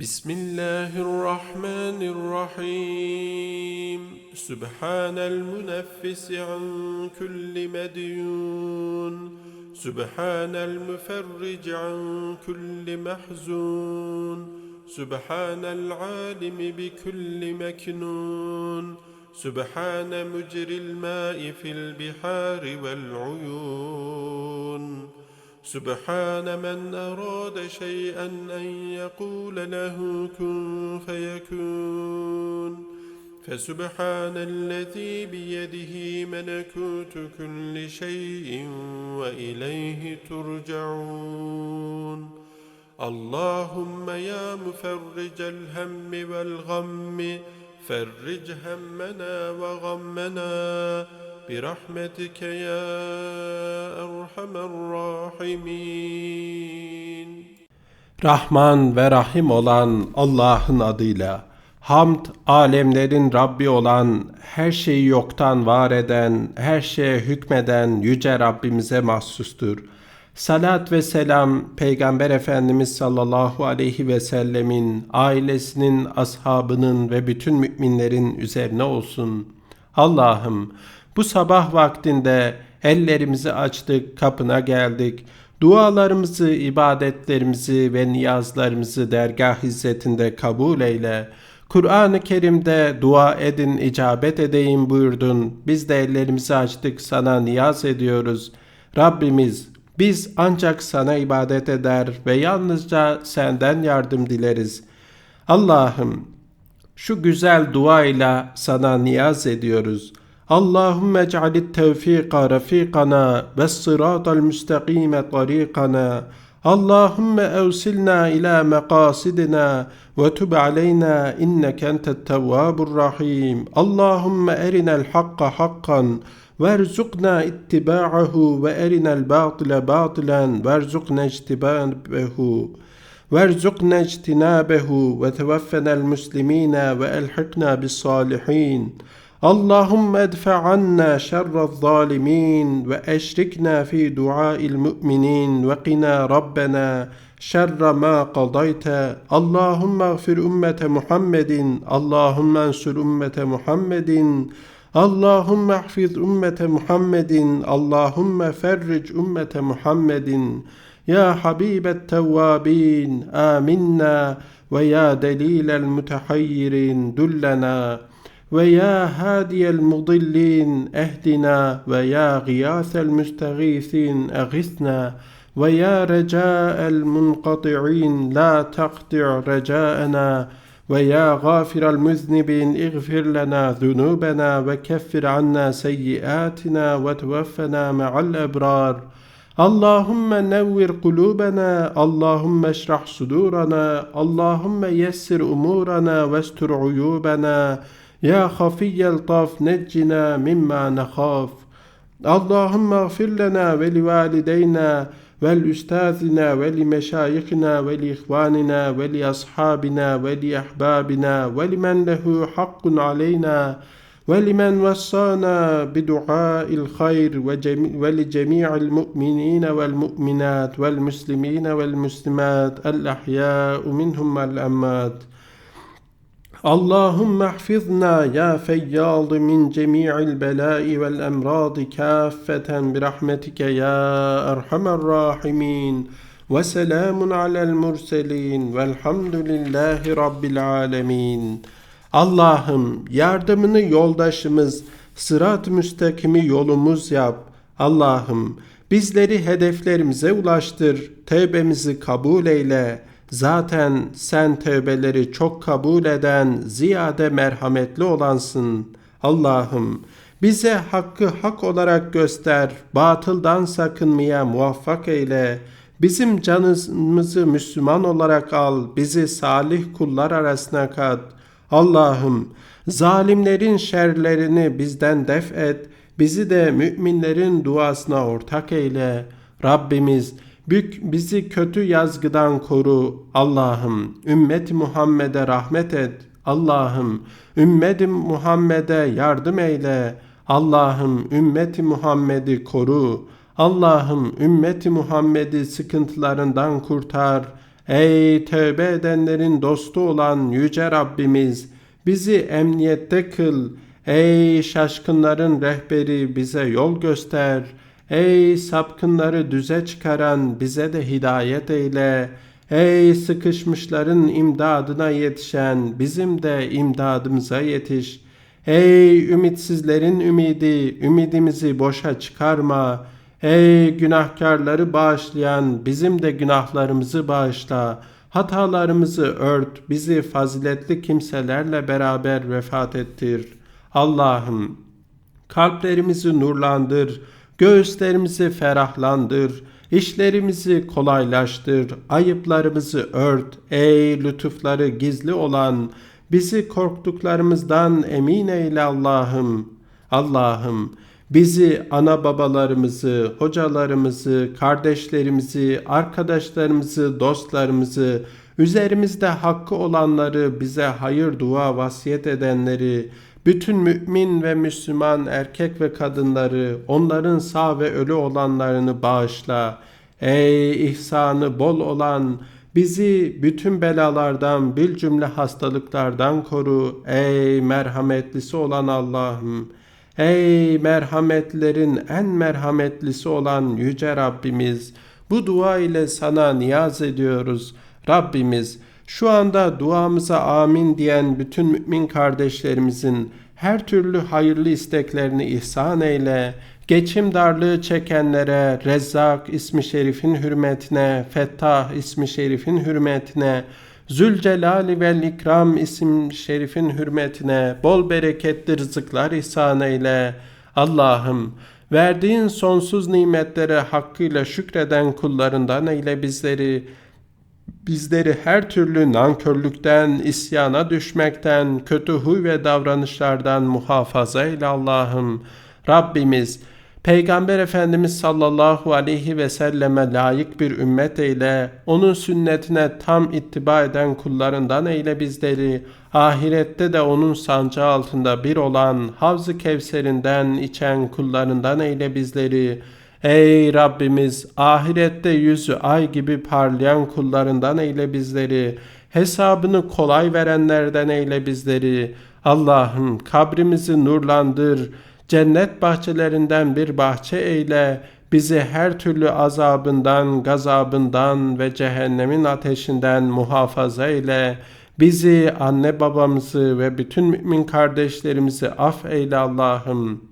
بسم الله الرحمن الرحيم. سبحان المنفس عن كل مديون. سبحان المفرج عن كل محزون. سبحان العالم بكل مكنون. سبحان مجري الماء في البحار والعيون. سبحان من أراد شيئا أن يقول له كن فيكون. فسبحان الذي بيده ملكوت كل شيء وإليه ترجعون. اللهم يا مفرج الهم والغم فرج همنا وغمنا. برحمتك يا أرحم الراحمين Rahman ve Rahim olan Allah'ın adıyla, hamd alemlerin Rabbi olan, her şeyi yoktan var eden, her şeye hükmeden Yüce Rabbimize mahsustur. Salat ve selam Peygamber Efendimiz sallallahu aleyhi ve sellemin, ailesinin, ashabının ve bütün müminlerin üzerine olsun. Allah'ım bu sabah vaktinde ellerimizi açtık, kapına geldik. Dualarımızı, ibadetlerimizi ve niyazlarımızı dergah hizmetinde kabul eyle. Kur'an-ı Kerim'de dua edin, icabet edeyim buyurdun. Biz de ellerimizi açtık, sana niyaz ediyoruz. Rabbimiz, biz ancak sana ibadet eder ve yalnızca senden yardım dileriz. Allah'ım, şu güzel duayla sana niyaz ediyoruz. اللهم اجعل التوفيق رفيقنا والصراط المستقيم طريقنا. اللهم أوصلنا إلى مقاصدنا وتب علينا إنك أنت التواب الرحيم. اللهم أرنا الحق حقا وارزقنا اتباعه وأرنا الباطل باطلا وارزقنا اجتنابه وارزقنا اجتنابه. وتوفنا المسلمين وألحقنا بالصالحين. Allahümme edfe anna şerrez zalimin ve eşrikna fi duail mu'minin ve qina rabbena şerre ma kadayte. Allahümme gfir ümmete Muhammedin. Allahümme ensur ümmete Muhammedin. Allahümme ahfiz ümmete Muhammedin. Allahümme ferric ümmete Muhammedin. Ya Habibet Tevvabin. Aminna ve ya delilel mutahayyirin. Dullena. ويا هادي المضلين اهدنا ويا غياث المستغيثين أغثنا ويا رجاء المنقطعين لا تقطع رجاءنا ويا غافر المذنبين اغفر لنا ذنوبنا وكفر عنا سيئاتنا وتوفنا مع الأبرار. اللهم نور قلوبنا اللهم اشرح صدورنا اللهم يسر أمورنا واستر عيوبنا. يا خفي الطاف نجنا مما نخاف. اللهم اغفر لنا ولوالدينا ولأستاذنا ولمشايخنا ولإخواننا ولأصحابنا ولأحبابنا ولمن له حق علينا ولمن وصانا بدعاء الخير ولجميع المؤمنين والمؤمنات والمسلمين والمسلمات الأحياء منهم Allahümme hfizna ya feyyadı min cemi'il belai vel emradi kaffeten bi rahmetike ya erhamer rahimin ve selamun alel murselin velhamdülillahi rabbil alemin. Allah'ım yardımını yoldaşımız, sırat müstakimi yolumuz yap. Allah'ım bizleri hedeflerimize ulaştır, tevbemizi kabul eyle.'' Zaten sen tevbeleri çok kabul eden, ziyade merhametli olansın. Allah'ım bize hakkı hak olarak göster, batıldan sakınmaya muvaffak eyle. Bizim canımızı Müslüman olarak al, bizi salih kullar arasına kat. Allah'ım zalimlerin şerlerini bizden def et, bizi de müminlerin duasına ortak eyle. Rabbimiz bizi kötü yazgıdan koru. Allah'ım ümmet Muhammed'e rahmet et. Allah'ım ümmet Muhammed'e yardım eyle. Allah'ım ümmeti Muhammed'i koru. Allah'ım ümmeti Muhammed'i sıkıntılarından kurtar. Ey tövbe edenlerin dostu olan yüce Rabbimiz bizi emniyette kıl. Ey şaşkınların rehberi bize yol göster. Ey sapkınları düze çıkaran bize de hidayet eyle. Ey sıkışmışların imdadına yetişen bizim de imdadımıza yetiş. Ey ümitsizlerin ümidi, ümidimizi boşa çıkarma. Ey günahkarları bağışlayan bizim de günahlarımızı bağışla. Hatalarımızı ört, bizi faziletli kimselerle beraber vefat ettir. Allah'ım kalplerimizi nurlandır, göğüslerimizi ferahlandır, işlerimizi kolaylaştır, ayıplarımızı ört. Ey lütufları gizli olan, bizi korktuklarımızdan emin eyle Allah'ım. Allah'ım bizi ana babalarımızı, hocalarımızı, kardeşlerimizi, arkadaşlarımızı, dostlarımızı, üzerimizde hakkı olanları, bize hayır dua vasiyet edenleri, bütün mümin ve Müslüman erkek ve kadınları, onların sağ ve ölü olanlarını bağışla. Ey ihsanı bol olan, bizi bütün belalardan, bil cümle hastalıklardan koru. Ey merhametlisi olan Allah'ım. Ey merhametlerin en merhametlisi olan yüce Rabbimiz. Bu dua ile sana niyaz ediyoruz. Rabbimiz şu anda duamıza amin diyen bütün mümin kardeşlerimizin her türlü hayırlı isteklerini ihsan eyle. Geçim darlığı çekenlere Rezzak ismi şerifin hürmetine, Fettah ismi şerifin hürmetine, Zülcelali ve İkram isim şerifin hürmetine bol bereketli rızıklar ihsan eyle. Allah'ım verdiğin sonsuz nimetlere hakkıyla şükreden kullarından eyle bizleri. Bizleri her türlü nankörlükten, isyana düşmekten, kötü huy ve davranışlardan muhafaza eyle Allah'ım. Rabbimiz, Peygamber Efendimiz sallallahu aleyhi ve selleme layık bir ümmet eyle, onun sünnetine tam ittiba eden kullarından eyle bizleri, ahirette de onun sancağı altında bir olan Havz-ı Kevser'inden içen kullarından eyle bizleri, Ey Rabbimiz ahirette yüzü ay gibi parlayan kullarından eyle bizleri. Hesabını kolay verenlerden eyle bizleri. Allah'ım kabrimizi nurlandır. Cennet bahçelerinden bir bahçe eyle. Bizi her türlü azabından, gazabından ve cehennemin ateşinden muhafaza eyle. Bizi, anne babamızı ve bütün mümin kardeşlerimizi af eyle Allah'ım.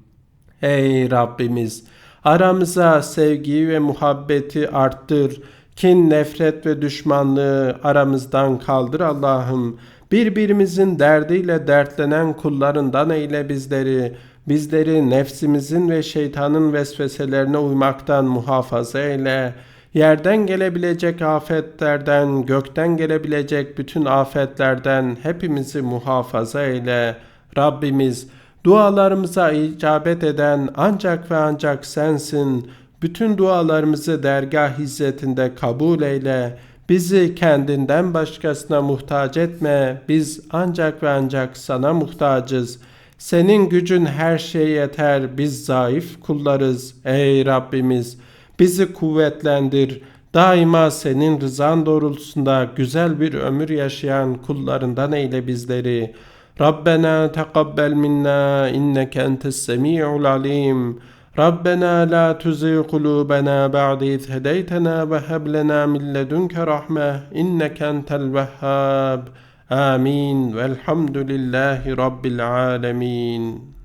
Ey Rabbimiz! Aramıza sevgiyi ve muhabbeti arttır. Kin, nefret ve düşmanlığı aramızdan kaldır Allah'ım. Birbirimizin derdiyle dertlenen kullarından eyle bizleri. Bizleri nefsimizin ve şeytanın vesveselerine uymaktan muhafaza eyle. Yerden gelebilecek afetlerden, gökten gelebilecek bütün afetlerden hepimizi muhafaza eyle. Rabbimiz, Dualarımıza icabet eden ancak ve ancak sensin. Bütün dualarımızı dergah hizmetinde kabul eyle. Bizi kendinden başkasına muhtaç etme. Biz ancak ve ancak sana muhtacız. Senin gücün her şeye yeter. Biz zayıf kullarız. Ey Rabbimiz bizi kuvvetlendir. Daima senin rızan doğrultusunda güzel bir ömür yaşayan kullarından eyle bizleri.'' ربنا تقبل منا إنك أنت السميع العليم. ربنا لا تزغ قلوبنا بعد إذ هديتنا وهب لنا من لدنك رحمة إنك أنت الوهاب. آمين. والحمد لله رب العالمين.